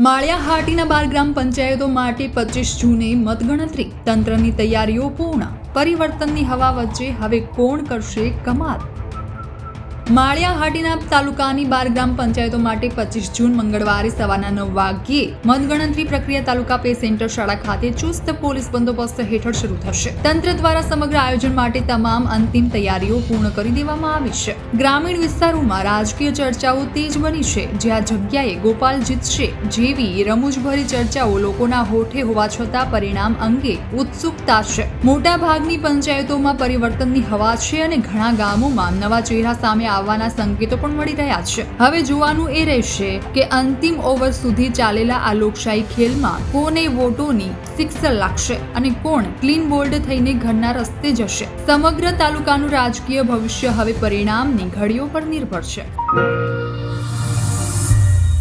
માળિયા હાટીના બાર ગ્રામ પંચાયતો માટે પચીસ જૂને મતગણતરી. તંત્રની તૈયારીઓ પૂર્ણ. પરિવર્તનની હવા વચ્ચે હવે કોણ કરશે કમાલ? માળિયા હાટીના તાલુકાની બાર ગ્રામ પંચાયતો માટે પચીસ જૂન મંગળવારે સવારના નવ વાગ્યે મતગણતરી પ્રક્રિયા તાલુકા પે સેન્ટર શાળા ખાતે ચુસ્ત પોલીસ બંદોબસ્ત હેઠળ શરૂ થશે. તંત્ર દ્વારા સમગ્ર આયોજન માટે તમામ અંતિમ તૈયારીઓ પૂર્ણ કરી દેવામાં આવી છે. ગ્રામીણ વિસ્તારોમાં રાજકીય ચર્ચાઓ તેજ બની છે. જ્યાં જગ્યાએ ગોપાલ જીતશે જેવી રમૂજભરી ચર્ચાઓ લોકોના હોઠે હોવા છતાં પરિણામ અંગે ઉત્સુકતા છે. મોટા ભાગની પંચાયતોમાં પરિવર્તનની હવા છે અને ઘણા ગામોમાં નવા ચહેરા સામે આવવાના સંકેતો પણ મળી રહ્યા છે. હવે જોવાનું એ રહેશે કે અંતિમ ઓવર સુધી ચાલેલા આ લોકશાહી ખેલમાં કોને વોટોની સિક્સર લાગશે અને કોણ ક્લીન બોલ્ડ થઈને ઘરના રસ્તે જશે. સમગ્ર તાલુકાનું રાજકીય ભવિષ્ય હવે પરિણામની ઘડીઓ પર નિર્ભર છે.